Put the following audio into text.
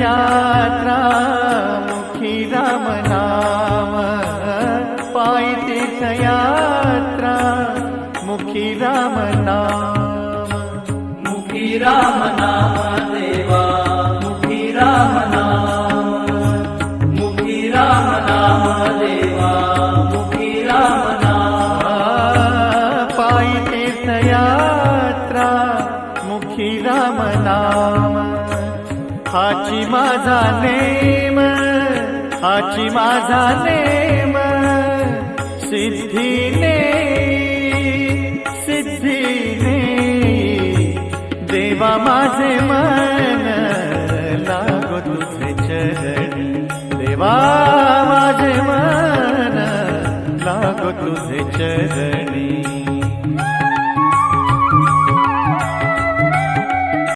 यात्रा मुखी राम नाम। पायी तीर्थयात्रा मुखी राम नाम। मुखी राम नाम देवा मुखी राम नाम। मुखी राम नाम देवा मुखी राम नाम। पायी तीर्थयात्रा मुखी राम नाम। हाची माझा नेम हाची माझा नेम सिद्धीने सिद्धीने देवा माझे मन लागो तुझे चरणी. देवा माझे मन लागो तुझे चरणी.